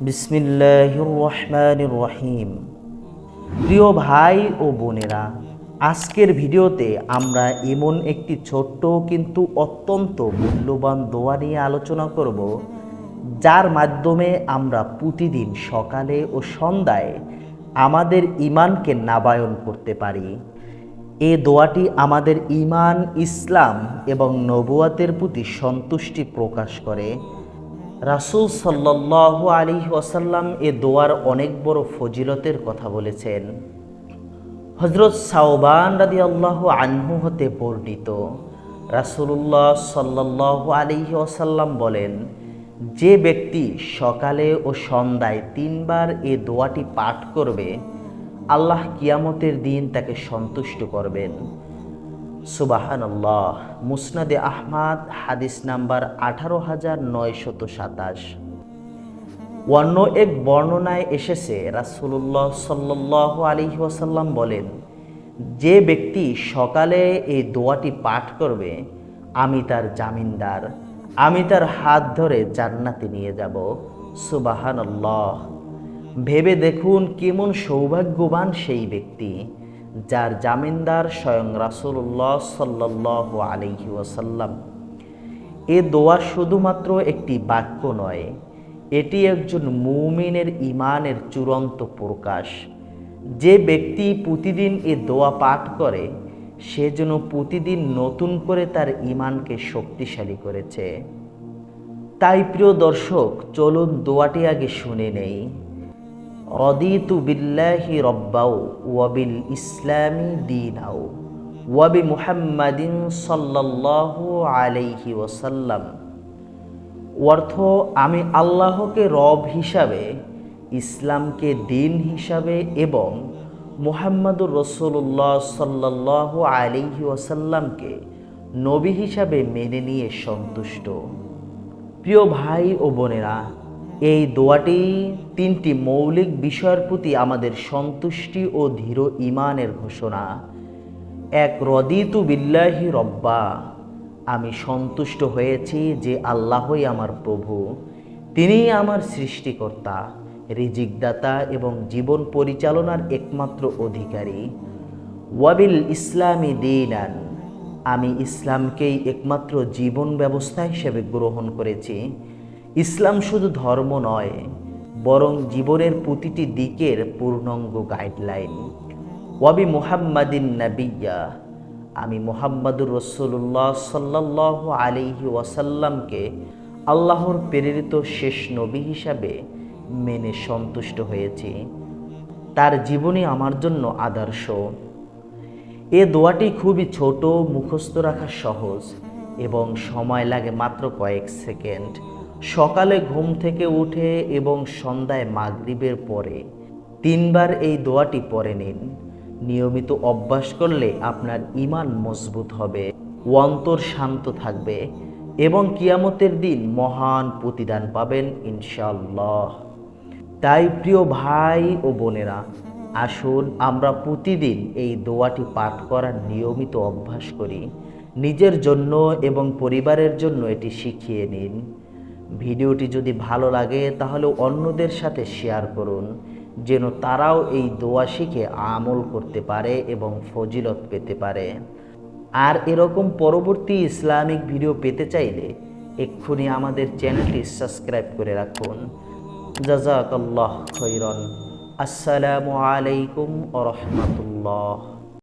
বিসমিল্লাহির রহিম। প্রিয় ভাই ও বোনেরা, আজকের ভিডিওতে আমরা এমন একটি ছোট্ট কিন্তু অত্যন্ত মূল্যবান দোয়া নিয়ে আলোচনা করব, যার মাধ্যমে আমরা প্রতিদিন সকালে ও সন্ধ্যায় আমাদের ইমানকে নাবায়ন করতে পারি। এ দোয়াটি আমাদের ইমান ইসলাম এবং নবুয়াতের প্রতি সন্তুষ্টি প্রকাশ করে। রাসূল সাল্লাহ আলী ওয়াসাল্লাম এ দোয়ার অনেক বড় ফজিলতের কথা বলেছেন। হজরত সাওবান রাদি আল্লাহ আনহু হতে বর্ণিত, রাসূলুল্লাহ সাল্লাহ আলী ওয়াসাল্লাম বলেন, যে ব্যক্তি সকালে ও সন্ধ্যায় তিনবার এ দোয়াটি পাঠ করবে, আল্লাহ কিয়ামতের দিন তাকে সন্তুষ্ট করবেন। সুবাহান আল্লাহ মুসনাদে আহমাদ, হাদিস নাম্বার আঠারো হাজার নয়শত সাতাশ। অন্য এক বর্ণনায় এসেছে রাসুল্লাহ সাল্লাহ আলী ওয়াসাল্লাম বলেন, যে ব্যক্তি সকালে এই দোয়াটি পাঠ করবে, আমি তার জামিনদার, আমি তার হাত ধরে জান্নাতে নিয়ে যাব। সুবাহান আল্লাহ ভেবে দেখুন কেমন সৌভাগ্যবান সেই ব্যক্তি। যার জামিনদার স্বয়ং রাসুল্লাহ সাল্লাহ আলহি ওয়াসাল্লাম। এ দোয়া শুধুমাত্র একটি বাক্য নয়, এটি একজন মুমিনের ইমানের চূড়ান্ত প্রকাশ। যে ব্যক্তি প্রতিদিন এ দোয়া পাঠ করে, সে যেন প্রতিদিন নতুন করে তার ইমানকে শক্তিশালী করেছে। তাই প্রিয় দর্শক, চলুন দোয়াটি আগে শুনে নেই। রদিতু বিল্লাহি রব্বাউ ওয়াবিল ইসলামী দিনাও ওয়াবি মুহাম্মাদিন সাল্লাল্লাহু আলাইহি ওয়াসাল্লাম। অর্থ, আমি আল্লাহকে রব হিসাবে, ইসলামকে দিন হিসাবে এবং মুহাম্মাদুর রসুল্লাহ সাল্লাহ আলিহি ওয়াসাল্লামকে নবী হিসাবে মেনে নিয়ে সন্তুষ্ট। প্রিয় ভাই ও বোনেরা এই দোয়াটি তিনটি মৌলিক বিষয়ের প্রতি আমাদের সন্তুষ্টি ও ধীর ইমানের ঘোষণা। এক, রদিতু বিল্লাহি রব্বা। আমি সন্তুষ্ট হয়েছি যে আল্লাহই আমার প্রভু। তিনি আমার সৃষ্টিকর্তা, রিজিকদাতা এবং জীবন পরিচালনার একমাত্র অধিকারী। ওয়াবিল ইসলামী দিনান। আমি ইসলামকেই একমাত্র জীবন ব্যবস্থা হিসেবে গ্রহণ করেছি। ইসলাম শুধু ধর্ম নয়, বরং জীবনের প্রতিটি দিকের পূর্ণাঙ্গ গাইডলাইন ওয়াবি মুহাম্মাদিন নাবিয়া আমি মোহাম্মদুর রসুল্লাহ সাল্লাহ আলিহি ওয়াসাল্লামকে আল্লাহর প্রেরিত শেষ নবী হিসাবে মেনে সন্তুষ্ট হয়েছি। তার জীবনী আমার জন্য আদর্শ। এ দোয়াটি খুবই ছোট, মুখস্থ রাখা সহজ, এবং সময় লাগে মাত্র কয়েক সেকেন্ড। সকালে ঘুম থেকে উঠে এবং সন্ধ্যায় মাগরিবের পরে তিনবার এই দোয়াটি পরে নিন। নিয়মিত অভ্যাস করলে আপনার ইমান মজবুত হবে, অন্তর শান্ত থাকবে এবং কিয়ামতের দিন মহান প্রতিদান পাবেন ইনশাল্লাহ তাই প্রিয় ভাই ও বোনেরা, আসুন আমরা প্রতিদিন এই দোয়াটি পাঠ করার নিয়মিত অভ্যাস করি। নিজের জন্য এবং পরিবারের জন্য এটি শিখিয়ে নিন। ভিডিওটি যদি ভালো লাগে, তাহলে অন্যদের সাথে শেয়ার করুন, যেন তারাও এই দোয়া শিখে আমল করতে পারে এবং ফজিলত পেতে পারে। আর এরকম পরবর্তী ইসলামিক ভিডিও পেতে চাইলে এক্ষুনি আমাদের চ্যানেলটি সাবস্ক্রাইব করে রাখুন। জাজাকাল্লাহ খৈরন আসসালামু আলাইকুম ও রহমতুল্লাহ।